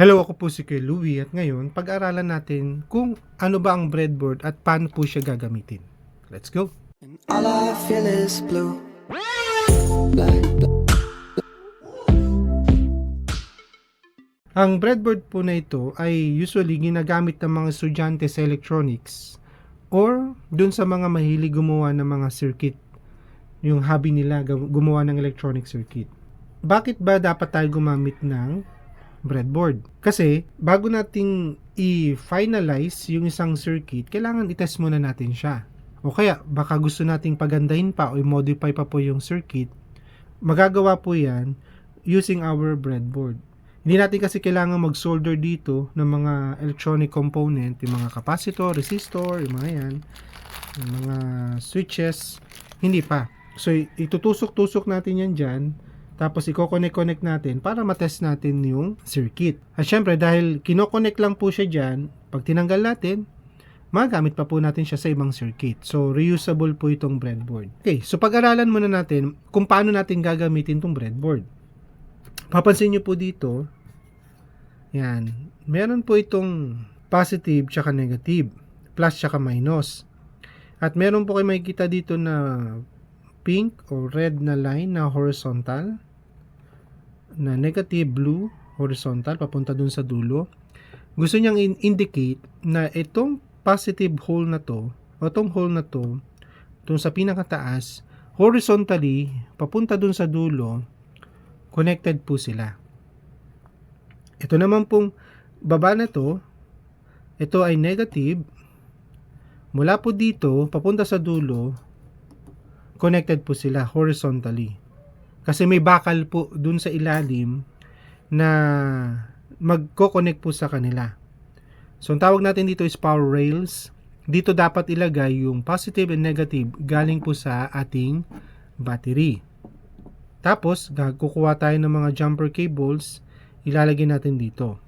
Hello, ako po si Kuya Louie at ngayon pag-aralan natin kung ano ba ang breadboard at paano po siya gagamitin. Let's go! And all I feel is blue. Black, black. Ang breadboard po na ito ay usually ginagamit ng mga estudyante sa electronics or dun sa mga mahilig gumawa ng mga circuit. Yung hobby nila gumawa ng electronic circuit. Bakit ba dapat tayo gumamit ng breadboard? Kasi bago nating i-finalize yung isang circuit, kailangan i-test muna natin siya. O kaya baka gusto nating pagandahin pa o i-modify pa po yung circuit, magagawa po yan using our breadboard. Hindi natin kasi kailangan mag-solder dito ng mga electronic component, yung mga capacitor, resistor, yung mga yan, yung mga switches, hindi pa. So, itutusok-tusok natin yan dyan, tapos i-connect-connect natin para matest natin yung circuit. At syempre, dahil kinoconnect lang po siya dyan, pag tinanggal natin, magamit pa po natin siya sa ibang circuit. So, reusable po itong breadboard. Okay, so pag-aralan muna natin kung paano natin gagamitin itong breadboard. Papansin nyo po dito, yan, meron po itong positive tsaka negative, plus tsaka minus. At meron po kayo makikita dito na pink or red na line na horizontal, na negative blue, horizontal, papunta dun sa dulo. Gusto niyang in- indicate na itong positive hole na to, o itong hole na to, itong sa pinakataas, horizontally, papunta dun sa dulo, connected po sila. Ito naman pong baba na to, ito ay negative. Mula po dito, papunta sa dulo, connected po sila horizontally. Kasi may bakal po dun sa ilalim na magko-connect po sa kanila. So, ang tawag natin dito is power rails. Dito dapat ilagay yung positive and negative galing po sa ating battery. Tapos, kukuha tayo ng mga jumper cables, ilalagay natin dito.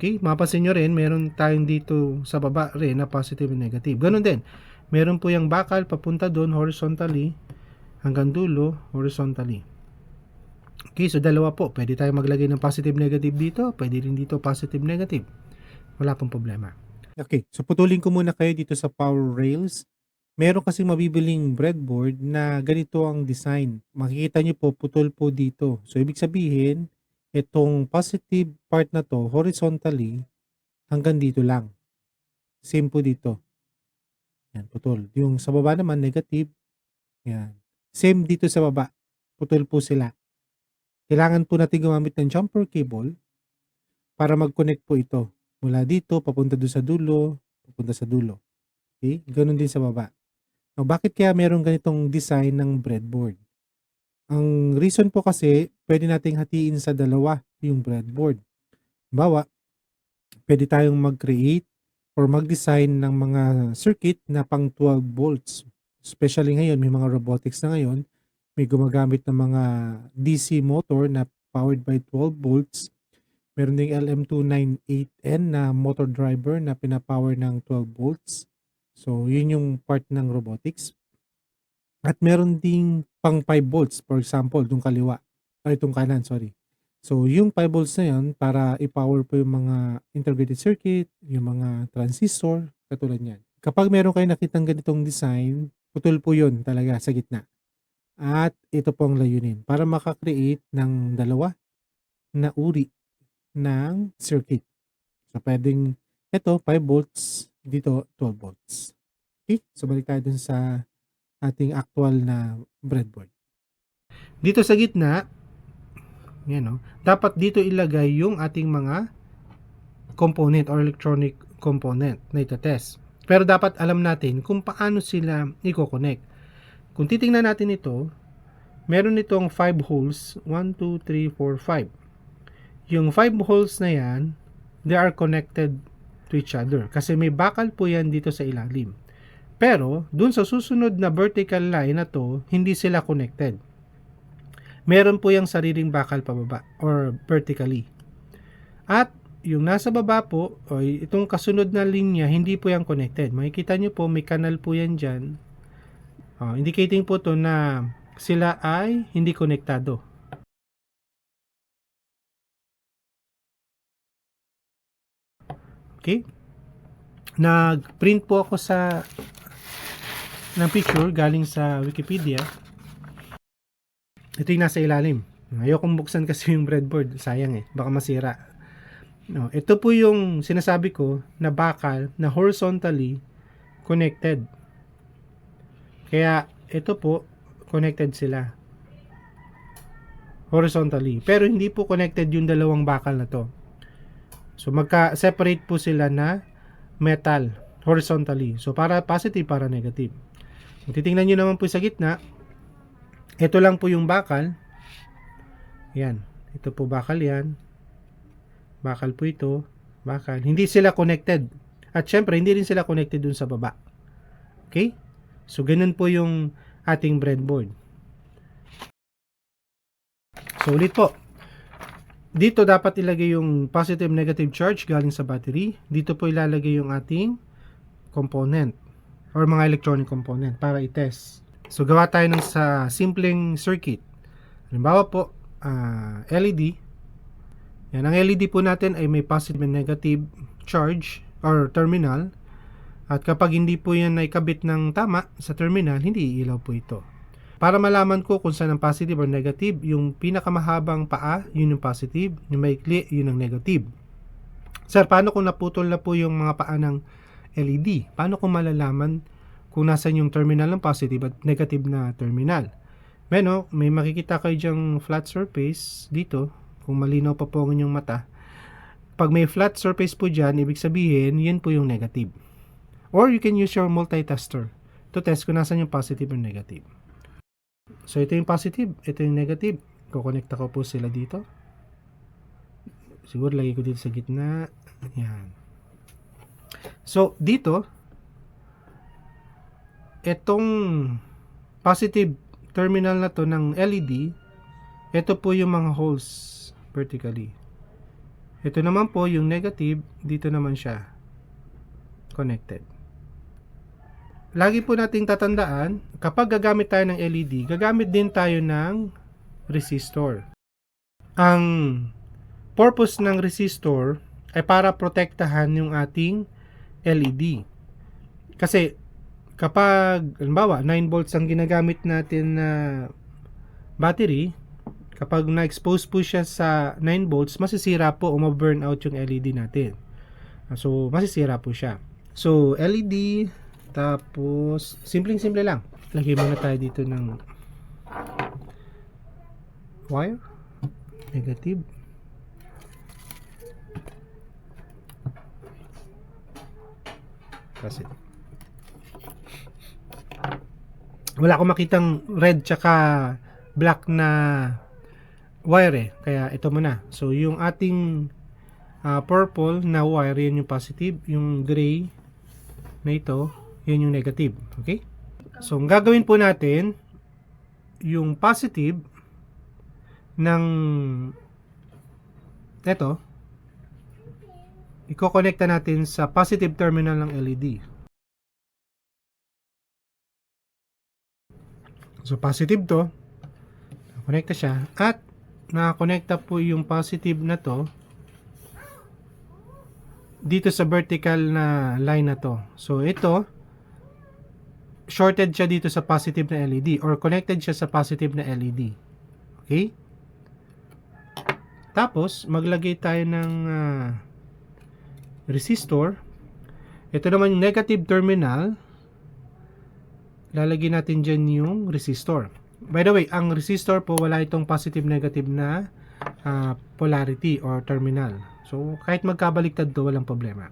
Okay, mapapansin nyo rin, meron tayong dito sa baba rin na positive and negative. Ganon din. Meron po yung bakal papunta doon horizontally hanggang dulo horizontally. Okay, so dalawa po. Pwede tayo maglagay ng positive negative dito. Pwede rin dito positive negative. Wala pong problema. Okay, so putulin ko muna kayo dito sa power rails meron kasi mabibiling breadboard na ganito ang design. Makikita nyo po, putol po dito. So, ibig sabihin, itong positive part na to, horizontally, hanggang dito lang. Same po dito. Yan, putol. Yung sa baba naman, negative. Yan. Same dito sa baba. Putol po sila. Kailangan po natin gumamit ng jumper cable para mag-connect po ito. Mula dito, papunta doon sa dulo, papunta sa dulo. Okay? Ganun din sa baba. Now, bakit kaya meron ganitong design ng breadboard? Ang reason po kasi, pwede nating hatiin sa dalawa yung breadboard. Bawa, pwede tayong mag-create or mag-design ng mga circuit na pang 12 volts. Especially ngayon, may mga robotics na ngayon, may gumagamit ng mga DC motor na powered by 12 volts. Meron ding LM298N na motor driver na pinapower ng 12 volts. So, yun yung part ng robotics. At meron ding pang 5 volts, for example, itong kaliwa. Ay, itong kanan, sorry. So, yung 5 volts na yun, para i-power po yung mga integrated circuit, yung mga transistor, katulad yan. Kapag meron kayo nakitang ganitong design, putol po yun talaga sa gitna. At ito po ang layunin, para makakreate ng dalawa na uri ng circuit. So, pwedeng ito, 5 volts, dito 12 volts. Okay? So balik tayo dun sa ating actual na breadboard. Dito sa gitna, yan no, dapat dito ilagay yung ating mga component or electronic component na itetest. Pero dapat alam natin kung paano sila i-connect. Kung titingnan natin ito, meron itong 5 holes, 1, 2, 3, 4, 5. Yung 5 holes na yan, they are connected to each other. Kasi may bakal po yan dito sa ilalim. Pero, dun sa susunod na vertical line na to, hindi sila connected. Meron po yung sariling bakal pababa or vertically. At yung nasa baba po, o itong kasunod na linya, hindi po yan connected. Makikita nyo po, may kanal po yan dyan. Oh, indicating po to na sila ay hindi konektado. Okay? Nag-print po ako sa ng picture galing sa Wikipedia. Ito yung nasa ilalim. Ayokong buksan kasi yung breadboard. Sayang eh. Baka masira. No, ito po yung sinasabi ko na bakal na horizontally connected. Kaya ito po connected sila horizontally. Pero hindi po connected yung dalawang bakal na to. So magka-separate po sila na metal horizontally. So para positive para negative. Kung titingnan nyo naman po sa gitna, ito lang po yung bakal. Yan. Ito po bakal yan. Bakal po ito. Bakal. Hindi sila connected. At syempre, hindi rin sila connected dun sa baba. Okay? So, ganun po yung ating breadboard. So, ulit po. Dito dapat ilagay yung positive negative charge galing sa battery. Dito po ilalagay yung ating component or mga electronic component para i-test. So, gawa tayo ng sa simpleng circuit. Halimbawa po, ah, LED. Yan, ang LED po natin ay may positive and negative charge or terminal. At kapag hindi po yan ay kabit ng tama sa terminal, hindi iilaw po ito. Para malaman ko kung saan ang positive or negative, yung pinakamahabang paa, yun yung positive. Yung maikli, yun ang negative. Sir, paano kung naputol na po yung mga paa ng LED? Paano kung malalaman kung nasan yung terminal ng positive at negative na terminal? Bueno, may makikita kayo dyang flat surface dito. Kung malinaw pa po ang inyong mata. Pag may flat surface po dyan, ibig sabihin, yan po yung negative. Or you can use your multitester to test kung nasan yung positive or negative. So, ito yung positive, ito yung negative. Kukonekta ko po sila dito. Siguro lagi ko dito sa gitna. Yan. So, dito, itong positive terminal na to ng LED, ito po yung mga holes vertically. Ito naman po yung negative, dito naman siya connected. Lagi po nating tatandaan, kapag gagamit tayo ng LED, gagamit din tayo ng resistor. Ang purpose ng resistor ay para protektahan yung ating LED. Kasi kapag, halimbawa, 9 volts ang ginagamit natin na battery, kapag na-expose po siya sa 9 volts, masisira po o ma-burn out yung LED natin. So, masisira po siya. So, LED, tapos, simpleng-simple lang. Lagay muna tayo dito ng wire. Negative. Kasi wala akong makitang red tsaka black na wire eh. Kaya ito muna. So, yung ating ah, purple na wire, yan yung positive. Yung gray na ito, yun yung negative. Okay? So, ang gagawin po natin, yung positive ng ito, iko-connecta natin sa positive terminal ng LED. So, positive to. Connecta siya. At, nakakonekta po yung positive na to dito sa vertical na line na to. So, ito, shorted siya dito sa positive na LED or connected siya sa positive na LED. Okay? Tapos, maglagay tayo ng ah, resistor. Ito naman yung negative terminal. Lalagyan natin dyan yung resistor. By the way, ang resistor po wala itong positive-negative na ah, polarity or terminal. So, kahit magkabaliktad to, walang problema.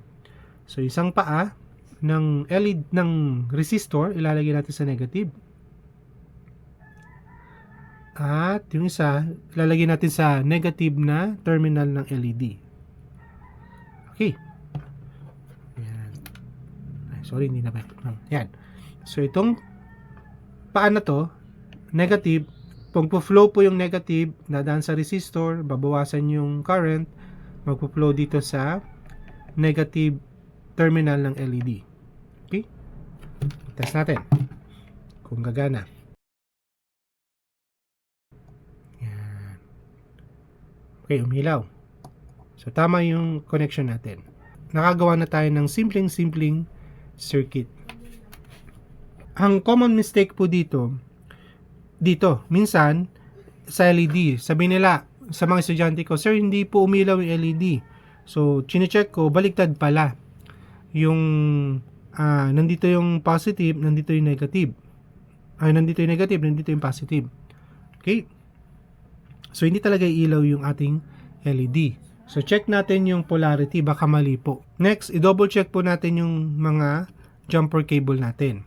So, isang paa ng LED ng resistor, ilalagay natin sa negative. At yung isa, ilalagay natin sa negative na terminal ng LED. Okay. Yan. Ay, sorry, hindi na ba? Yan. So, itong paa na to, negative, pag flow po yung negative, dadaan sa resistor, babawasan yung current, magpo-flow dito sa negative terminal ng LED. Okay? Test natin. Kung gagana. Yan. Okay, umilaw. So, tama yung connection natin. nakagawa na tayo ng simpleng-simpleng circuit. Ang common mistake po dito, dito, minsan, sa LED, sabi nila, sa mga estudyante ko, Sir, hindi po umilaw yung LED. So, chinecheck ko, baliktad pala. Yung, ah, nandito yung positive, nandito yung negative. Ay, nandito yung negative, nandito yung positive. Okay? So, hindi talaga ilaw yung ating LED. So, check natin yung polarity, baka mali po. Next, i-double check po natin yung mga jumper cable natin.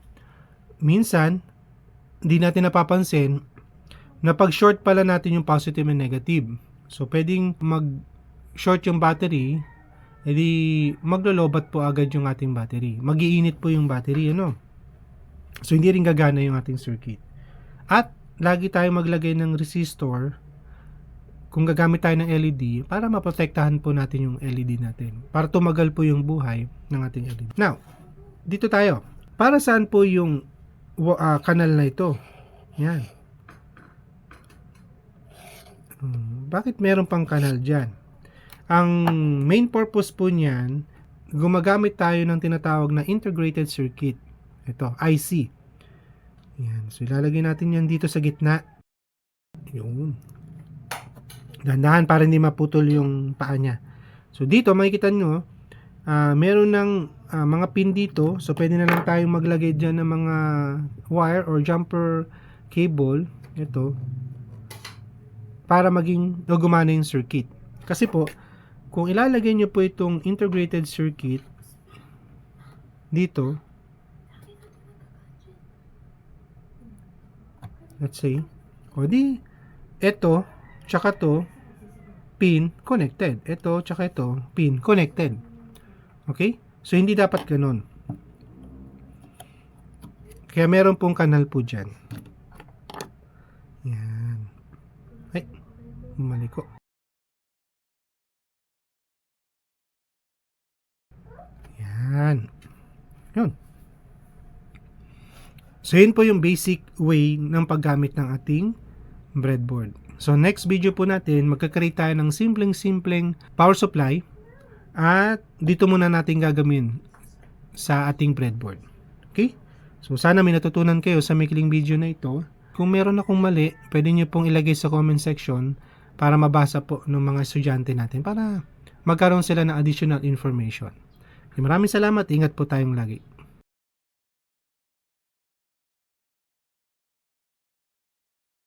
Minsan, hindi natin napapansin na pag short pala natin yung positive and negative. So, pwedeng mag-short yung battery, edi maglolobat po agad yung ating battery. Magiinit po yung battery, ano? So, hindi rin gagana yung ating circuit. At, lagi tayo maglagay ng resistor kung gagamit tayo ng LED para maprotektahan po natin yung LED natin. Para tumagal po yung buhay ng ating LED. Now, dito tayo. Para saan po yung ah, kanal na ito? Yan. Hmm, bakit meron pang kanal dyan? Ang main purpose po niyan, gumagamit tayo ng tinatawag na integrated circuit. Ito, IC. Yan. So, ilalagay natin yan dito sa gitna. Yun. Dahan-dahan para hindi maputol yung paa niya. So, dito, makikita nyo, ah, meron ng ah, mga pin dito. So, pwede na lang tayong maglagay dyan ng mga wire or jumper cable. Ito. Para maging gumana yung circuit. Kasi po, kung ilalagay nyo po itong integrated circuit dito, let's say, o di, ito, tsaka to, pin, connected. Ito, tsaka ito, pin, connected. Okay? So, hindi dapat ganun. Kaya meron pong kanal po dyan. Yan. Ay, mali ko. Yan. Yun. So, yun po yung basic way ng paggamit ng ating breadboard. So, next video po natin, magkakreate tayo ng simpleng-simpleng power supply at dito muna natin gagawin sa ating breadboard. Okay? So, sana may natutunan kayo sa maikling video na ito. Kung meron akong mali, pwede nyo pong ilagay sa comment section para mabasa po ng mga estudyante natin para magkaroon sila ng additional information. Maraming salamat. Ingat po tayong lagi.